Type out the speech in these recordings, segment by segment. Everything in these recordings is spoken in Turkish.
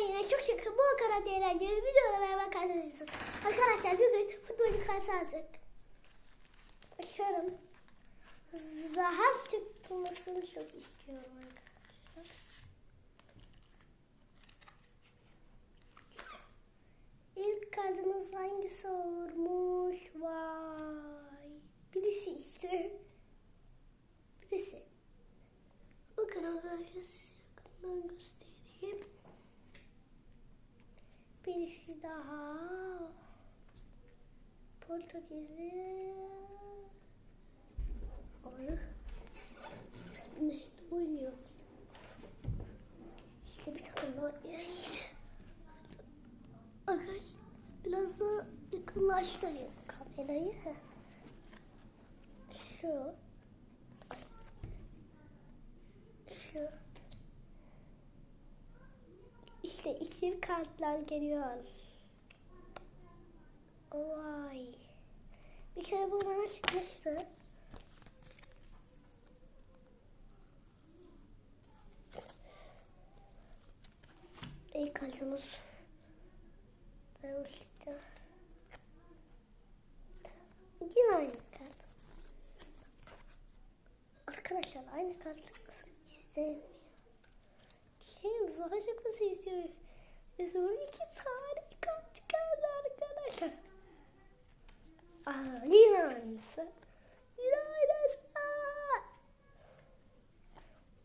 yine çok şükür bu kadar eğlenceli videola beraber karşılaşacağız. Arkadaşlar bugün futbolcu kartı aldık. Açıyorum. Zahar çıkmasını çok istiyorum arkadaşlar. İlk kartımız hangisi olurmuş? Vay. Birisi işte. Birisi. Bakın arkadaşlar size yakından göstereyim. Birisi daha. Portekizli. Ay. Neydi oynuyor? İşte bir takım oynuyor. Arkadaş biraz da yakınlaştırayım kamerayı. İşte iksir kartlar geliyor. Vay. Bir kere bu bana çıkmıştı. İlk kartımız. Demişti. Yine aynı kart. Arkadaşlar aynı kartı istemiyor. Çıkması istiyor. Ve sonra iki tane çıkardı arkadaşlar. Aa, aynısı. Aa!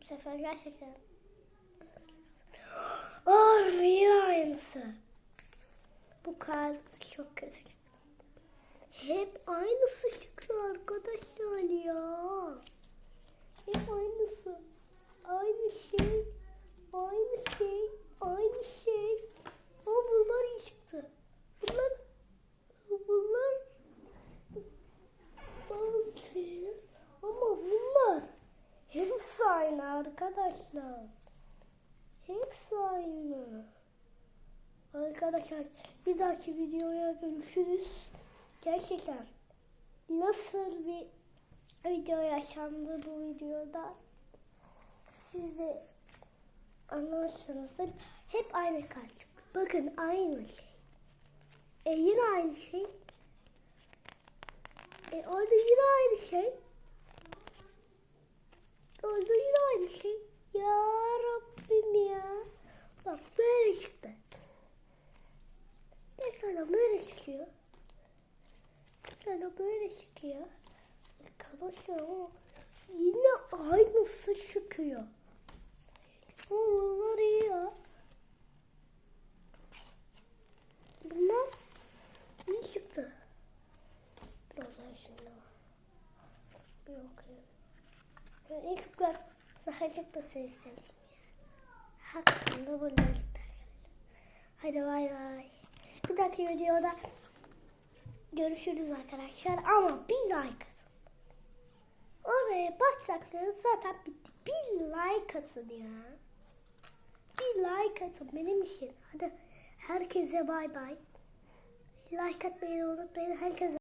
Bu sefer gerçekten. Yine aynısı. Bu kart çok kötü. Hep aynısı çıktı arkadaşlar ya. Hep aynısı. Aynı şey. Aynı şey. Aynı şey. Ama bunlar iyi çıktı. Bunlar bunlar bazı şeyler. Ama bunlar hepsi aynı arkadaşlar. Hepsi aynı. Arkadaşlar bir dahaki videoya görüşürüz. Gerçekten nasıl bir video yaşandı bu videoda siz de anlarsınızdır. Hep aynı çıktı. Bakın aynı şey. E yine aynı şey. E orada yine aynı şey. Orada yine aynı şey. Ya Rabbim ya. Bak böyle çıktı. Mesela böyle çıkıyor. Mesela böyle çıkıyor. Arkadaşlar ama yine aynısı çıkıyor. Ama bunlar iyi ya. Bunlar iyi çıktı. Biraz daha şimdi. Bir bakayım. Ben ilk ben daha çıkmasını istemiştim. Hakkında bunlar. Hadi bay bay. Bir dahaki videoda görüşürüz arkadaşlar. Ama bir like atın. Oraya basacaksanız zaten bitti. Bir like atın ya. Bir like atın benim için. Hadi herkese bay bay. Like atmayı unutmayın. Herkese